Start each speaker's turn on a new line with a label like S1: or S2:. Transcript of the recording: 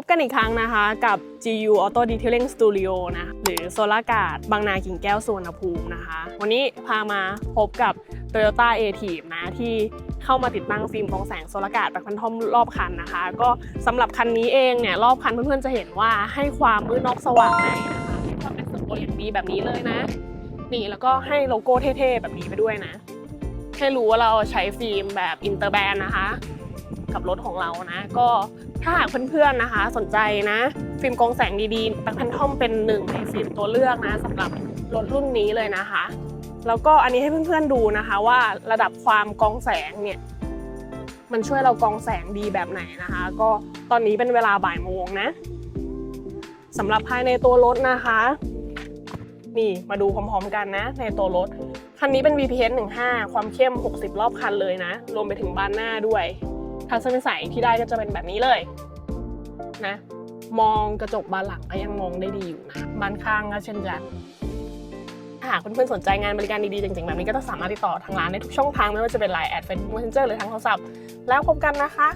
S1: พบกันอีกครั้งนะคะกับ GU Auto Detailing Studio นะหรือโซลากาดบางนากิ่งแก้วสุวรรณภูมินะคะ วันนี้พามาพบกับ Toyota a t i v นะที่เข้ามาติดตั้งฟิล์มกองแสงโซลากาดแบบพันทอมรอบคันนะคะ ก็สำหรับคันนี้เองเนี่ยรอบคันเพื่อนๆจะเห็นว่าให้ความมืดนอกสว่างในนะคะให้ความเป็นส่วนตัวอย่างดีแบบนี้เลยนะ นี่แล้วก็ให้โลโก้เท่ๆแบบนี้ไปด้วยนะ ให้รู้ว่าเราใช้ฟิล์มแบบอินเตอร์แบนนะคะ กับรถของเรานะ ก็ถ้าหากเพื่อนๆนะคะ สนใจนะ ฟิล์มกองแสงดีๆแบล็คแพนทอมเป็นหนึ่งในฟิล์มตัวเลือกนะสำหรับรถรุ่นนี้เลยนะคะ แล้วก็อันนี้ให้เพื่อนๆดูนะคะว่าระดับความกองแสงเนี่ยมันช่วยเรากองแสงดีแบบไหนนะคะ ก็ตอนนี้เป็นเวลาบ่ายโมงนะสำหรับภายในตัวรถนะคะ นี่มาดูพร้อมๆกันนะ ในตัวรถ คันนี้เป็น VPS 15 ความเข้ม 60 รอบคันเลยนะ รวมไปถึงบานหน้าด้วย ทัศนวิสัยที่ได้ก็จะเป็นแบบนี้เลยนะมองกระจกบานหลังก็ยังมองได้ดีอยู่นะบานข้างก็เช่นกันหากเพื่อนๆสนใจงานบริการดีๆจริงๆแบบนี้ก็จะสามารถติดต่อทางร้านได้ทุกช่องทางไม่ว่าจะเป็นไลน์แอดเฟซบุ๊กเมสเซนเจอร์หรือทางโทรศัพท์ แล้วพบกันนะคะ